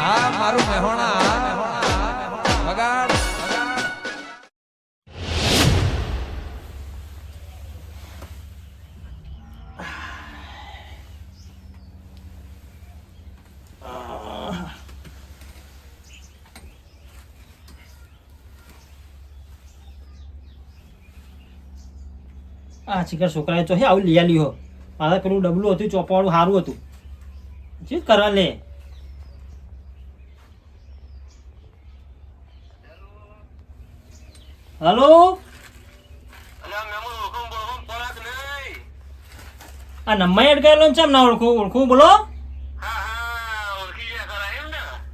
હા, મારું મહેણા વગાડ. આ ચીકર છોકરાએ તો હે, આવું લઈ આલ્યું હો. મારા પેલું ડબલું હતું ચોપાવાળું સારું હતું. જે કરવા લે હલો? આ એડ કરેલો ને ચમ ના ઓળખું? ઓળખું બોલો?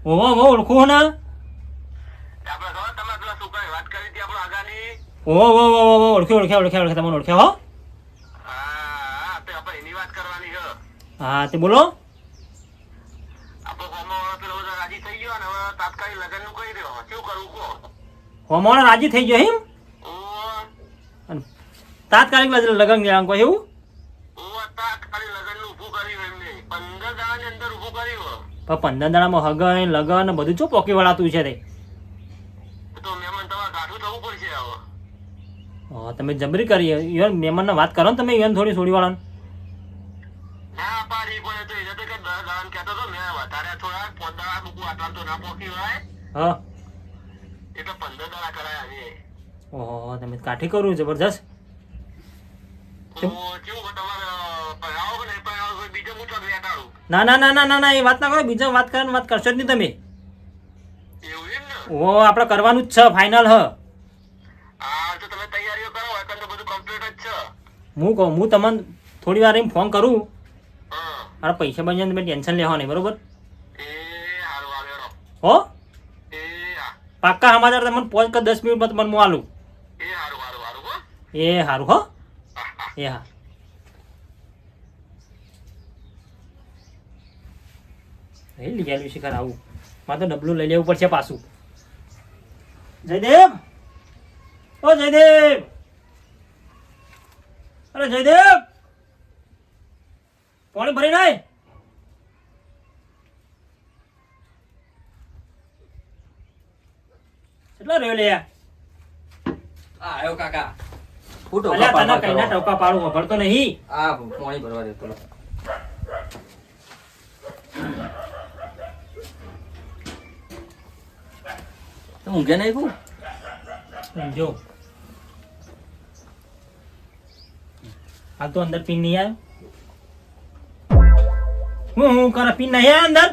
ઓવા ઓવા ઓળખું ને. ઓહો ઓવા ઓવા ઓવા ઓળખ્યો ઓળખ્યા ઓળખ્યા ઓળખ્યા તમને ઓળખ્યા હો. હા તે બોલો. હોમોણ રાજી થઈ ગયો એમ તાત્કાલિક લગ- લગન ગયા કોઈ એવું? પણ પંદર દાડામાં હગન, લગન, બધું ચો પોકી વળાતું છે તમે જબરી કરી. ઈવન મહેમાનને વાત કરો ને તમે, ઈવન થોડી છોડી વાળા હા. ઓહો તમે કાઠી કરું જબરજસ્ત? ના ના ના ના ના ના એ વાત ના કરો બીજા વાત કરવાની વાત કરશો જ નહીં તમે. ઓ આપણે કરવાનું જ છે ફાઇનલ હ. હું કહું હું તમને થોડી વાર એમ ફોન કરું. અરે પૈસા બની તમે ટેન્શન લેવા નહીં બરોબર? હો? પાક્કા સમાચાર તમને પાંચ કે દસ મિનિટમાં તમને હું આલું. એ સારું હો. એ હા. એ લઈ આવ્યું શિખર આવું. મારે તો ડબલું લઈ લેવું પડશે પાછું. જયદેવ! ઓ જયદેવ! અરે જયદેવ! પાણી ભરી નાય! કેટલા રહ્યો લે? આવ્યો કાકા. ફૂટો અલ્યા તને કઈના ટોકા પાડું ખબર તો નહીં. આ પાણી ભરવા દે તો ઊંઘે નહીં કુ જો. આ તો અંદર પીન નહીં આવ્યો. હું હું કરે પિન નહીં આવ્યા અંદર?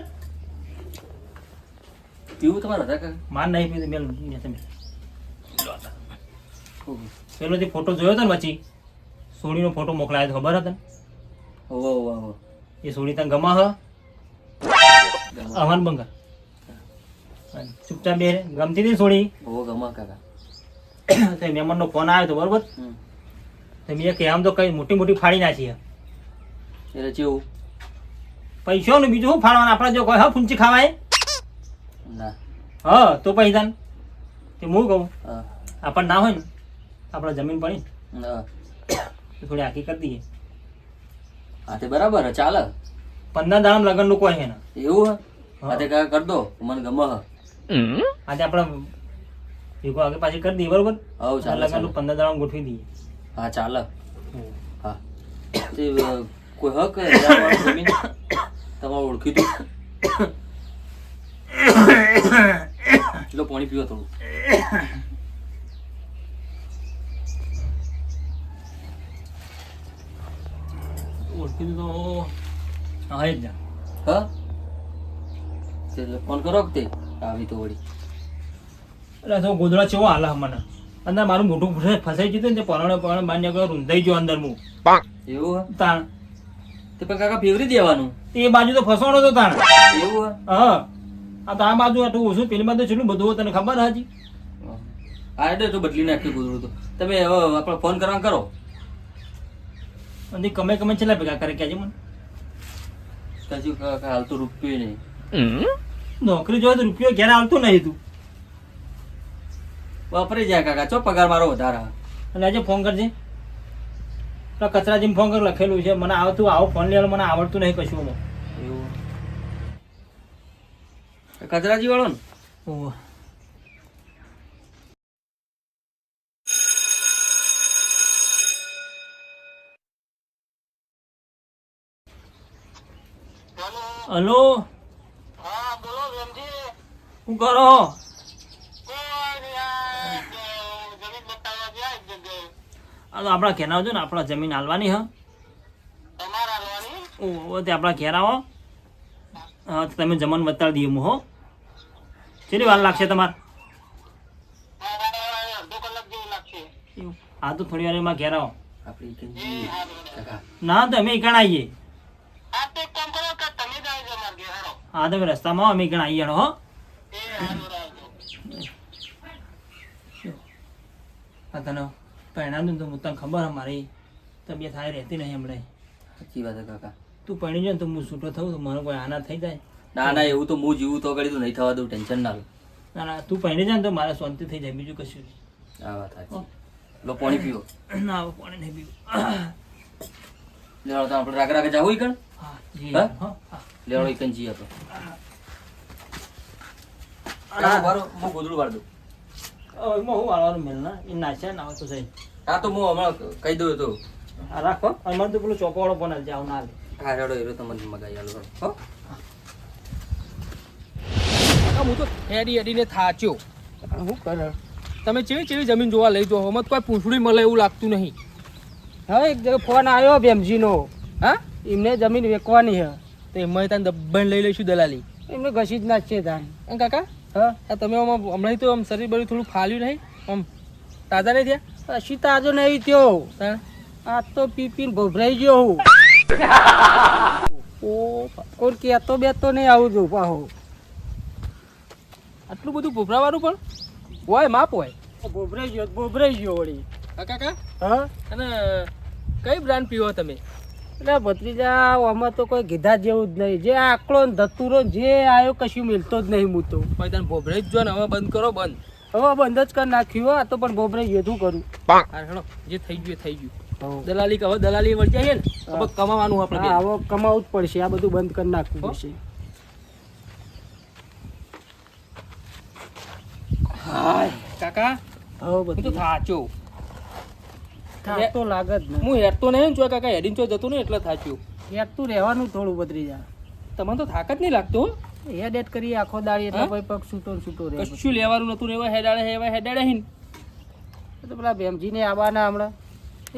પીવું તમારે હતા કાકા? માર નહીં પીધું મેલ મેલ. તમે પેલો જે ફોટો જોયો હતો ને પછી સોડીનો ફોટો મોકલાયો હતો ખબર હતા ઓવો એ સોડી તને ગમા હ? અવન બંગર ચૂપચાપ બે ગમતી હતી ને સોડી ઓવો ગમા કાકા. તો મહેમાનનો ફોન આવ્યો હતો બરોબર? તો મેં કે આમ તો કઈ મોટી મોટી ફાડી નાખી એટલે જેવું. પૈસો ને બીજું શું ફાળવાના આપણે જો કોઈ હા ફૂંચી ખાવાય? ના. હા તો પૈસા તે હું કહું? આપણ આપણને ના હોય ને આપણે જમીન પડી ના થોડી આખી કરી દઈએ. હા તે બરાબર હે, ચાલે. પંદર દાડા લગ્નનું કોઈ હે ને. એવું હે? હા. હા તે કા કર દો. મને ગમે હે. આજે આપણે ભેગો આગે પાછી કરી દઈએ બરોબર? હવ ચાલે લગ્નનું નું પંદર દાડા ગોઠવી દઈએ. હા ચાલે. હા. તે કોઈ હક જમીન? તમારું ઓળખી તું લો પાણી પીવો થોડું. ઓળખી તો હા જ ના. હા? તે ફોન કરો કે આવી તો વળી. એટલે તો ગોદડા ચેવો હાલે મને. અંદર મારું મોટું ફસાઈ ગયું ને તે પરણે પરણે બાર નીકળ્યો રૂંધાઈ ગયો અંદર હું એવું તાણ. તે પણ કાકા ફેવરી દેવાનું. એ બાજુ તો ફસવાનો હતો તાણ. એવું હા. આ તો આ બાજુ આટલું ઓછું પેલી બાજુ કેટલું બધું તને ખબર હાજી? હા. એટલે તો બદલી નાખ્યું ગોદડું તો. તમે હવે આપણે ફોન કરવા કરો. અને કમે કમે છેલ્લા ભેગા કરે કે મને? કજુ કાકા હાલ તો રૂપિયો નહીં. નોકરી જોઈએ તો રૂપિયો ઘેર આવતો નહીં તું. વાપરી જાય કાકા. ચો પગાર મારો વધારે. અને આજે ફોન કરજે. કચરા જેમ ફોન કર લખેલું છે. મને આવતું આવો ફોન લેવાનું મને આવડતું નહીં કશું કચરાજી વાળો ને ઓહ હલો શું કરો? આ તો આપણા ઘેર આવજો ને આપણા જમીન હાલવાની હ. ઓ તે આપણા ઘેર આવો. હા તો તમે જમણ બતાવી દઈએ હું હો. કેટલી વાર લાગશે તમારે. હા તો થોડી વાર એમાં ઘેર આવો. આપણે કાકા. ના તો અમે ઈકણ આવીએ હા તમે રસ્તામાં અમે ઈકણ આવીએ જાણો હો હા તને પહેણાનું તો તને ખબર હે મારી તબિયત હારી રહેતી નહીં હમણાં સાચી વાત છે કાકા. તું પહેણી જાય ને તો હું છૂટો થઉં તો મને કોઈ આના થઈ જાય. ના ના એવું તો હું જીવું તો કરી દઉં નહીં થવા દઉં ટેન્શન ના લો. ના ના તું પહેરી જા તો મારા શાંતિ થઈ જાય બીજું કશું નહીં. આ વાત સાચી. લો પાણી પીવો ના પાણી નહીં પીવું. લેવાડો તો આપણે રાગ રાગ જાવું ઈકણ હા જી. હા? હા ઈકણ આપણે હું. વાળ એ તો હા તો હમણાં કહી દઉં તો. રાખો અમારે મને તો પેલો ચોકોવાળો પણ આવ ના હા રેડો એરો તમને મગાઈ આલો. હો. કાકા હું તો હેડી હેડીને થાચ્યો. શું કરે? તમે ચેવી ચેવી જમીન જોવા લઈ જો હમત કોઈ પૂંછડી મળે એવું લાગતું નહીં. હા એક જગ્યાએ ફોન આવ્યો ભેમજીનો. હા? એમને જમીન વેચવાની હે તો એમાં ત્યાં દબાણ લઈ લઈશું દલાલી. એમને ઘસી જ નાખશે એમ કાકા? હા. તમે આમાં હમણાં તો આમ શરીર બરી થોડું ફાલ્યું નહીં? આમ તાજા નહીં થયા? પછી તાજો નહીં થયો. આ તો પી પીને ભભરાઈ ગયો હું. ઓ કોણ કહેતો બેતો નહીં આવું છું પાહો. આટલું બધું ભોભરાવાનું પણ હોય માપ હોય. ભોભરાઈ ગયો ભભરાઈ ગયો વળી. હા કાકા? હા? અને કઈ બ્રાન્ડ પીવો તમે? એટલે ભત્રીજા આમાં તો કોઈ કીધા જેવું જ નહીં. જે આકડો ને ધતુરો જે આવ્યો કશું મિલતો જ નહીં હું તો ભાઈ તને ભોભરાઈ જ જો ને હવે બંધ કરો બંધ. હવે બંધ જ કરી નાખ્યું હો. આ તો પણ ભોભરાઈ ગયો શું કરું. હેડો જે થઈ ગયું થઈ ગયું. દલાલી હવે દલાલી વળી જાય ને? હવે કમાવાનું આપણે હા હવે કમાવું જ પડશે. આ બધું બંધ કરી નાખવું હો. પડશે કાકા હવે હું તો બધું. થાચો. થાક તો લાગે જ હું હેરતો નહીં ને જો કાકા હેડીને ચો જતો નહીં એટલે થાચ્યું હેઠતું રહેવાનું થોડું ભત્રીજા તમને તો થાક જ નહીં લાગતો હેડ એડ કરી આખો દાડી એટલે? પગ છૂટો છૂટો રહે કશું લેવાનું નતું રહેવા હેડાડે હે એવા હેડાડે હે ને. તો પેલા ભેમજીને આવવાના હમણાં.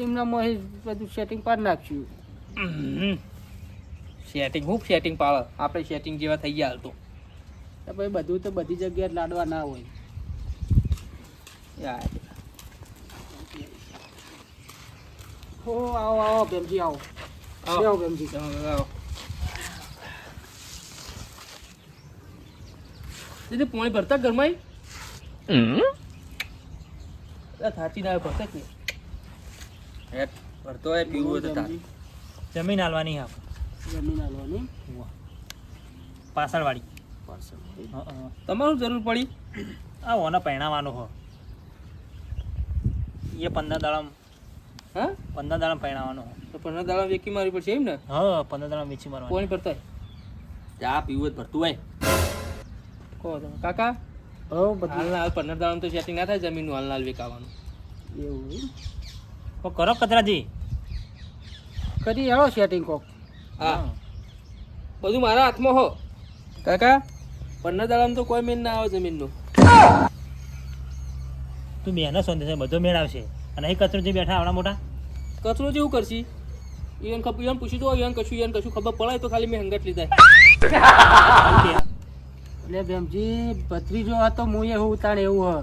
એમના મોહી બધું સેટિંગ પાડી નાખ્યું. સેટિંગ હું સેટિંગ પાડે? આપણે સેટિંગ જેવા થઈ ગયા હાલ તો. તો પછી બધું તો બધી જગ્યાએ લાડવા ના હોય. યાર હો આવો આવો ભેમજી આવો આવો. ભેમજી આવો. દીદી પાણી ભરતા ઘરમાં થાચી ના ભરતા કે હે ભરતો હોય પીવું તો જમીન હાલવાની હા જમીન હાલવાની પાછળવાળી. તમારું જરૂર પડી આ ઓને પહેણાવાનો હો એ પંદર દાડામ. હા? પંદર દાડામ પહેણાવાનો તો પંદર દાડામ વેકી મારી પડશે એમ ને? હા પંદર દાડામ વેચી મારવા કોણ ભરતા ચા પીવું જ ભરતું હોય. કહો તમે. કાકા? હો બધું. હાલ પંદર દાડામ તો સેટિંગ ના થાય જમીનનું હાલ હાલ વેકાવાનું. એવું. તો કરો કચરાજી. કરી આવો સેટિંગ કોક. હા. બધું મારા હાથમાં હો. કાકા પંદર દાડામાં તો કોઈ મેન ના આવે જમીનનું. તું બેનો સોંધે છે બધો મેળ આવશે. અને અહીં કચરો જે બેઠા આવડા મોટા? કચરો જેવું કરશી. ઈવન ખબર ઈવન પૂછી દો ઈવન કશું ઈવન કશું ખબર પડે તો ખાલી મેં હંગત લીધા. એટલે ભેમજી ભત્રીજો હતો હું એવું ઉતાણ એવું હ.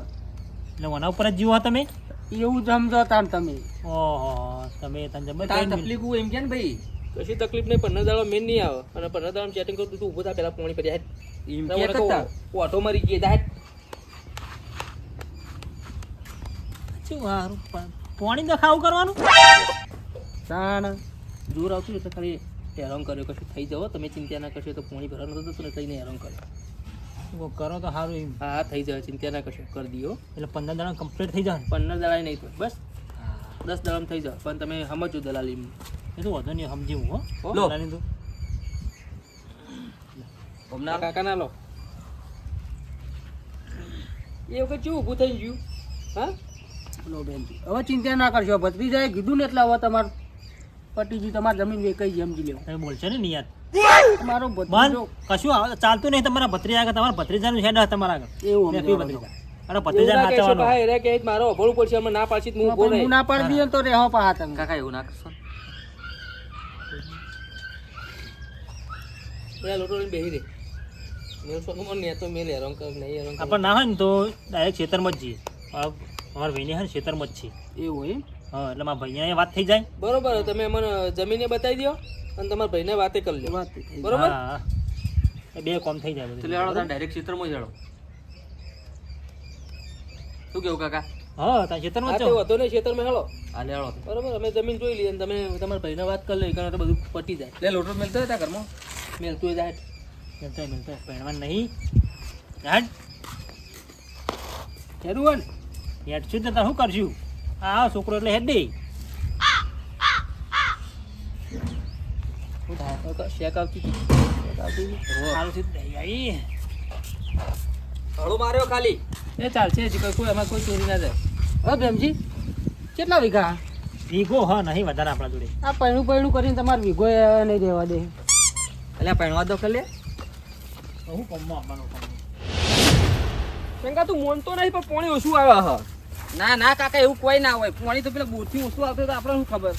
એટલે મને ઉપર જ જીવો તમે? એવું સમજો તાણ તમે. ઓહો તમે તને જબર તકલીફ એમ કે ને ભાઈ? કશી તકલીફ નહીં પંદર દાડો મેન નહીં આવે. અને પંદર દાડો ચેટિંગ કરું તું ઊભો થા પેલા પાણી પડી. ઓટો મારી ગઈ શું હારું? પાણી તો ખાવું કરવાનું? તાણ. જોર આવતું એટલે ખાલી હેરાન કર્યો કશું થઈ જવો. તમે ચિંતા ના કરશો તો પાણી ભરવાનું હતું ને થઈને હેરાન કર્યો. કરો તો સારું એમ. હા હા થઈ જાય ચિંતા ના કરશો. કરી દો એટલે પંદર દાડા કમ્પ્લીટ થઈ જાય પંદર દાડા નહીં થાય બસ. દસ દાડામાં થઈ જાય પણ તમે સમજો દલાલી. એ તો વધુ નહીં સમજી હું હો. દલાલી તો. હમણાં કાકા ના લો. એ વખત કેવું ઊભું થઈ ગયું? હા? લો બેનજી. હવે ચિંતા ના કરશો ભત્રીજાએ કીધું ને એટલે હવે તમારે પટીજી તમારી જમીન વેચાઈ જેમ જી લેવો તમે બોલશો ને નહીં તમારો ભત્રીજો કશું આવ- ચાલતું નહીં તમારા ભત્રીજા આગળ. તમારા ભત્રીજાનું હેડ તમારા આગળ. એવું ભત્રીજા. અરે ભત્રીજા ના કહેશો ભાઈ રે કે મારો પડશે અમે ના તો હું ઊભો હું ના પાડી દઈએ ને તો રહેવો પા તમે. કાકા એવું ના કરશો એ લોટો લઈને બેહી રે. મેં સોનું મને તો મેં હેરાન કર નહીં હેરાન કર ના હોય ને તો ડાયરેક્ટ ખેતરમાં જ જઈએ. મારા મારા ભાઈને હે ને ખેતરમાં જ છે. એવું એમ? હા એટલે મારા ભાઈને વાત થઈ જાય. બરોબર તમે મને જમીને બતાવી દો અને તમારા ભાઈને વાતે કરી લો બરોબર? બે કોમ થઈ જાય એટલે બધું લેવાડો ડાયરેક્ટ ક્ષેત્રમાં જ હેડો શું કેવું કાકા? હા તા ખેતરમાં જ તે જાઓ. વધો નહીં ખેતરમાં હેળો આ લેળો બરોબર અમે જમીન જોઈ લઈએ અને તમે તમારા ભાઈને વાત કરી લો કારણ કે બધું પટી જાય. લે લોટો મેલતો હતા ઘરમાં? મેલતું જાય મેલતો મેલતો પહેણવા નહીં. યાર હેરું હોય ને યાર શું તાર શું કરશું? આ છોકરો એટલે હેડ દે. શેક આવતી આવતી હળો માર્યો ખાલી. એ ચાલશે હજી કોઈ એમાં કોઈ ચોરી ના જાય હવે ભેમજી. કેટલા વીઘા? વીઘો હા નહીં વધારે આપણા જોડે. આ પૈણું પૈણું કરીને તમારે વીઘો નહીં રહેવા દે. એટલે પહેણવા દો ખાલી. હું કોમમાં આપવાનું શંકા તું મોનતો નહીં પણ પોણી ઓછું આવ્યા હા. ના ના કાકા એવું કોઈ ના હોય. પાણી તો પેલા બોરથી ઓછું આવતું તો આપણે શું ખબર?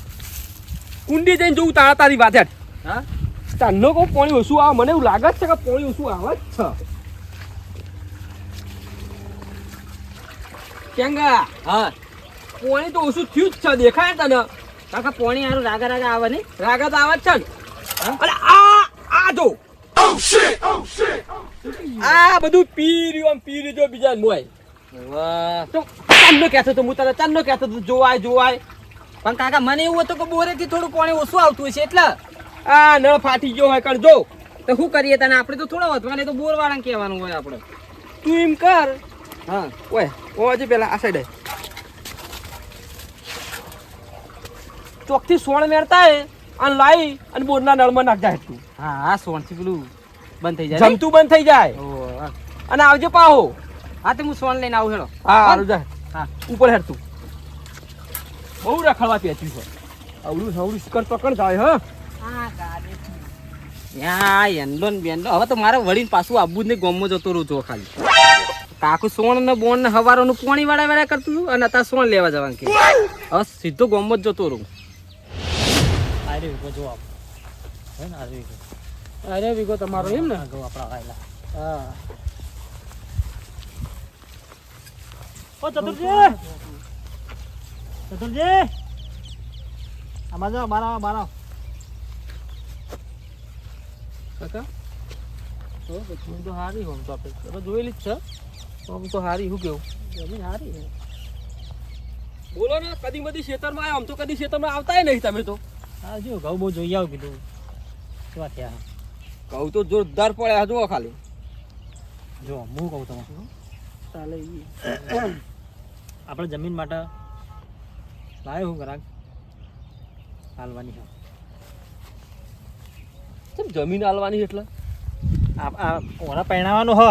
કુંડી જઈને જોઉં તારા તારી વાત હેઠ હા? તારનો કહું પાણી ઓછું આવે મને એવું લાગે છે કે પાણી ઓછું આવે જ છે. કેંગા હા. પાણી તો ઓછું થયું જ છે દેખાય તને? કાકા પાણી આરું રાગા રાગા આવે નહીં? તો આવે જ છે ને? અરે આ આ જો. આ બધું પી રહ્યું આમ પી રહ્યું જો બીજા મોય. ચાંદનો કહેતો તો હું તને ચાંદનો કહેતો તો જોવાય જોવાય. પણ કાકા મને એવું હતું કે બોરેથી થોડું પાણી ઓછું આવતું હશે એટલે આ ન ફાટી ગયો હોય કણ જો. તો શું કરીએ તને? આપણે તો થોડા વધવાને તો બોર વાળાને કહેવાનું હોય આપણે. તું એમ કર. હા ઓય ઓજી પેલા આ સાઈડે ચોકથી સોણ મેળતા હે અને લાઈ અને બોરના નળમાં નાખ જાય તું હા હા સોનથી પેલું બંધ થઈ જાય? જમતું બંધ થઈ જાય. અને આવજે પાહો. હા તો હું સોન લઈને આવું હેડો. હા હારું જાય. હા. ઉપર હેરતું બહુ રખડવા પેચ્યું છે આવડું આવડું સ્કર પકડ જાય હા. યા એન્ડો ને બેન્ડો હવે તો મારે વળીને પાછું આબુ જ નહીં ગોમમાં જતો રહું છો ખાલી. કાકુ સોણ ને બોણ ને હવારોનું પોણી વાળા વાળા કરતું હતું અને અત્યારે સોણ લેવા જવાનું કે હવે સીધો ગોમમાં જ જતો રહું. અરે વિગો જો આપ. હે ને આ રહ્યો અરે વિગો તમારો એમ ને? આપણા હા. ઓ ચતુરજી! ચતુરજી! આમાં જાઓ મારા મારા કાકા? તો પછી તો હારી હોમ તો આપણે તમે જોયેલી જ છે. આમ તો હારી શું કેવું? જમીન હારી છે બોલો ને કદી બધી ખેતરમાં આવ્યા? આમ તો કદી ખેતરમાં આવતાય નહીં તમે તો. હા જો ઘઉં બહુ જોઈ આવું કીધું. કેવા થયા? ઘઉં તો જોરદાર પડ્યા જુઓ ખાલી. જો હું કહું તમને ચાલે. આપણે જમીન માટે લાવ્યો હું ગ્રાહક. હાલવાની હા. કેમ જમીન હાલવાની એટલે? ઓરા પહેણાવાનું હ.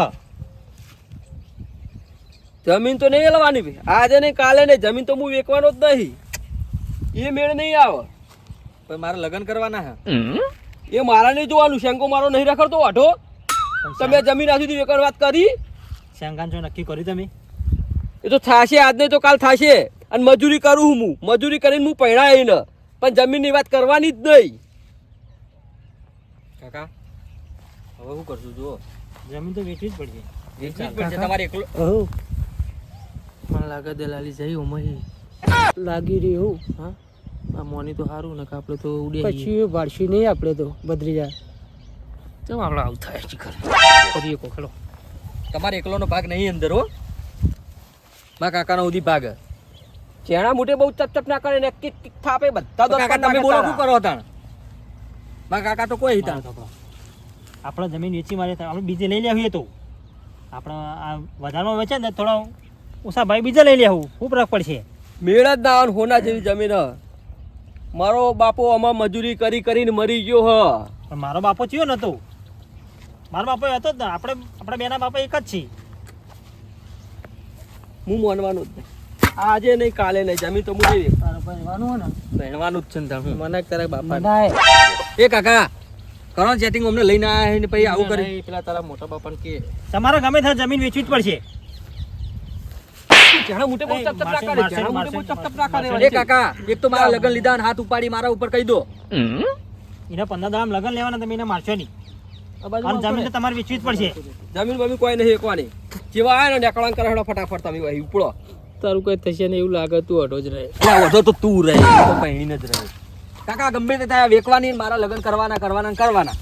જમીન તો નહીં હલવાની ભાઈ. આજે નહીં કાલે નહીં. જમીન તો હું વેચવાનો જ નહીં. એ મેળ નહીં આવે. પણ મારે લગ્ન કરવાના હે એ મારા નહીં જોવાનું. શેંકો મારો નહીં રખડતો વાઢો. તમે જમીન આ સુધી વેકણ વાત કરી? શેંગાન છો નક્કી કરી તમે? એ તો થશે આજ નહીં તો કાલ થાશે. અને મજૂરી કરું હું મજૂરી કરીને હું પહેણાય ને પણ જમીનની વાત કરવાની જ નહીં. કાકા હવે શું કરશું જુઓ. જમીન તો વેચવી જ પડશે. વેચવી જ પડશે. તમારે એકલો મને લાગે દલાલી જઈ ઉમહી લાગી રહ્યું હા. આ મોની તો સારું ને કે આપણે તો ઉડે પછી નહીં આપણે તો બદરી જાય ચમ આપણે આવું થાય છે ખરે કરીએ કો ખેલો તમારે એકલોનો ભાગ નહીં અંદર હો. મારા કાકાનો ઉધી ભાગ. ચેણા મોટે બહુ ચપ ચપ ના કરે ને કિક કિક થાપે બધા તો કાકા તમે બોલો શું કરો તાણ? મારા કાકા તો કોઈ તાણ આપણે જમીન વેચી મારે આપણે બીજે લઈ લેવીએ તો. આપણે આ વધારમાં વેચે ને થોડા ઓછા ભાઈ બીજા લઈ લેવું શું ફરક પડશે. મેળ જ ના હોના જેવી જમીન હ. મારો બાપો આમાં મજૂરી કરી કરીને મરી ગયો હ. પણ મારો બાપો ચિયો નતો. મારો બાપો હતો જ ને. આપણે આપણા બેના બાપા એક જ છીએ. હું માનવાનું જ નહીં. આજે નહીં કાલે નહીં જમીન તો હું ભણવાનું હોય ને? ભણવાનું જ છે ને તમે મને તારા બાપા એ કાકા કરો ચેટિંગ અમને લઈને આયા ને પછી આવું કરી. પેલા તારા મોટા બાપાને કે તમારે ગમે ત્યાં જમીન વેચવી જ પડશે. જાણે મોટે બહુ જાણે મોટે બહુ. એ કાકા એક તો મારા લગન લીધા હાથ ઉપાડી મારા ઉપર કહી દો. એને પંદર દામ લગન લેવાના તમે એને મારશો નહીં. અને જમીન તો તમારે વેચવી જ પડશે. જમીન બમી કોઈ નહીં એકવાની જેવા આવે ને નેકળાન કરે હેડો ફટાફટ તમે વહી ઉપડો. તારું કઈ થશે ને એવું લાગે તું અઢો જ રહે. એટલે વધો તો તું રહે તો પૈણીને જ રહે. કાકા ગમે તે ત્યાં વેકવાની મારા લગ્ન કરવાના કરવાના કરવાના.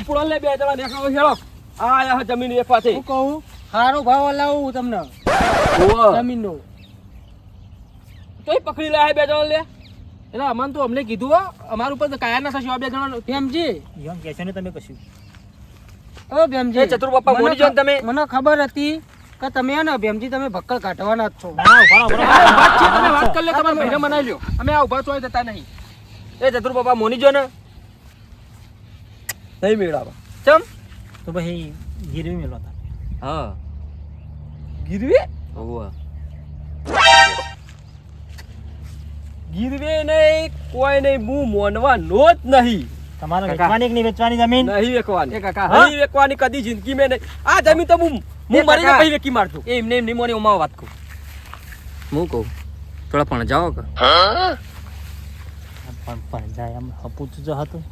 ઉપડો લે બે જણા દેખાવો હેડો આ જમીન હે જમીન વેકવાથી હું કહું સારો ભાવ લાવું તમને. જમીન નો તોય પકડી લાય બે જણા લે. એટલે અમને તો અમને કીધું અમારું અમારા ઉપર તો કાયા ના થશે બે જણા. ભેમજી એમ કહેશો ને તમે કશું. ઓ ભેમજી ચતુર બાપા બોલી જો તમે. મને ખબર હતી કે તમે ને ભેમજી તમે ભક્કલ કાઢવાના જ છો. ના ના ઊભા રહો, ઊભા રહો. વાત છે તમે વાત કરી લે તમારા ભાઈને મનાઈ લ્યો. અમે આ ઊભા ચોય જતા નહીં. એ ચતુર બાપા મોની જો ને. નહીં મેળાવા. ચમ? તો ભાઈ ગીરવી મેલો હતા. હા. ગીરવે? ઓવા ગીરવે નહીં કોઈ નહીં હું મોનવાનો જ નહીં. તમારે વેચવાની કે નહીં વેચવાની જમીન? નહીં વેકવાની કાકા, નહીં વેકવાની કદી જિંદગી મેં નહીં. આ જમીન તો હું હું મરીને કાકા. પછી વેકી મારતું એમને એમની મોની ઉમાવા વાત કહું હું કહું? થોડા પણ જાઓ કે પણ પણ જાય આમ હપુચું જો હતું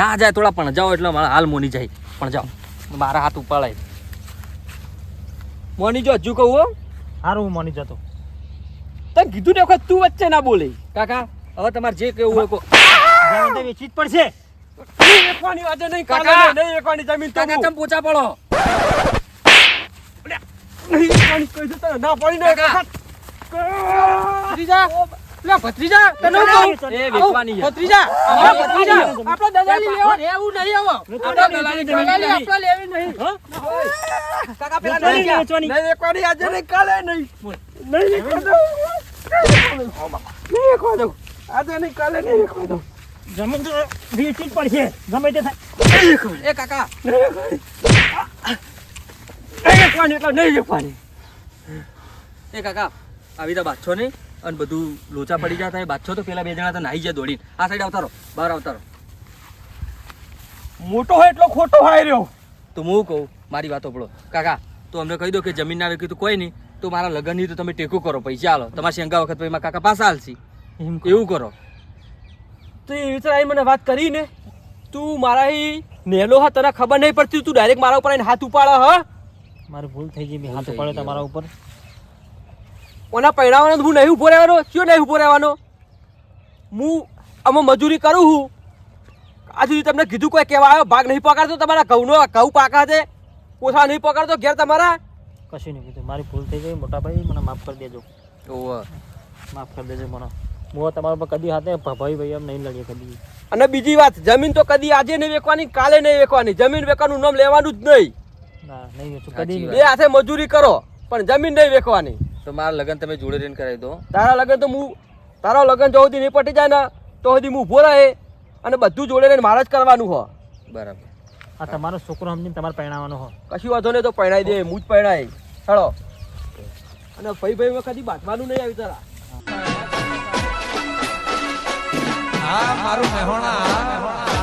ના જાય થોડા પણ જાઓ એટલે મારા હાલ મોની જાય. પણ જાઓ. મારા હાથ ઉપાડાય. મોની જો હજુ કહું હો. સારું હું માની જતો. તને કીધું ને વખત તું વચ્ચે ના બોલે. કાકા હવે તમારે જે કેવું હોય કહો. જમીન તો વેચવી જ પડશે. નહીં વેકવાની આજે નહીં કાકા. નહીં, વેકવાની જમીન તો કાકા. ચમ પોચા પડો નહીં વેકવાની કહી? તને, ના પડી ને ભત્રીજા લે ભત્રીજા તને કહું એ વેકવાની ભત્રીજા. હા, હા, ભત્રીજા વેકવાની. દલાલી લેવા રહેવું નહીં આવો. વેચવાની, દલાલી દલાલી આપણે લેવી નહીં. કાકા પેલા નહીં વેચવાની. નહીં વેકવાની આજે નહીં કાલે નહીં. નહીં વેકવા દઉં. નહીં વેકવા દઉં. આજે નહીં કાલે નહીં વેકવા દઉં. જમીન તો વેચવી જ પડશે. ગમે તે થાય. એ કાકા. નહીં વેકવાની એટલે નહીં વેકવાની એ કાકા આવી તો બાછો નહીં અને બધું લોચા પડી જતા એ બાછો તો પેલા બે જણા તો નાહી જાય દોડીને. આ સાઈડ આવતારો બહાર આવતારો મોટો હોય એટલો ખોટો હોય રહ્યો. તો હું કહું મારી વાતો પડો કાકા તો અમને કહી દો કે જમીન ના તો કોઈ નહીં. તો મારા લગ્નની તો તમે ટેકો કરો પૈસા ચાલો તમારા શેંગા વખત પછી કાકા પાસા હાલશી એવું કરો. તો એ વિચાર મને વાત કરી ને તું મારા નેલો હા તને ખબર નહીં પડતી તું ડાયરેક્ટ મારા ઉપર હાથ ઉપાડે હ? મારી ભૂલ થઈ ગઈ મેં હાથ ઉપાડ્યો તમારા ઉપર. ઓના પહેરાવાનો હું નહીં ઊભો રહેવાનો કયો નહીં ઊભો રહેવાનો? હું આમાં મજૂરી કરું છું આજ સુધી તમને કીધું કોઈ કહેવા આવ્યો ભાગ નહીં પકડતો તમારા ઘઉંનો ઘઉં પાકા છે પોસા નહીં પકડતો ઘેર તમારા? કશું નહીં કીધું મારી ભૂલ થઈ ગઈ મોટા ભાઈ મને માફ કરી દેજો. ઓહો. માફ કરી દેજો મને. હું તમારા પર કદી હાથે ભાઈ ભાઈ એમ નહીં લડીએ કદી. અને બીજી વાત જમીન તો કદી આજે નહીં વેચવાની કાલે નહીં વેચવાની. જમીન વેચવાનું નામ લેવાનું જ નહીં. ના નહીં વેચું. કદી બે હાથે મજૂરી કરો પણ જમીન નહીં વેચવાની. તો મારા લગન તમે જોડે રહીને કરાવી દો. તારા લગન તો હું તારા લગન જો સુધી નહીં પટી જાય ને તો સુધી હું ઊભો રહે અને બધું જોડે રહીને મારા જ કરવાનું હો. બરાબર. આ તમારો છોકરો સમજીને તમારે પરણાવવાનો હો. કશું વાંધો નહીં તો પરણાઈ દે હું જ પરણાય ચાલો અને ભાઈ ભાઈ કદી બાંધવાનું નહીં આવી તારા. હા મારું મહેણા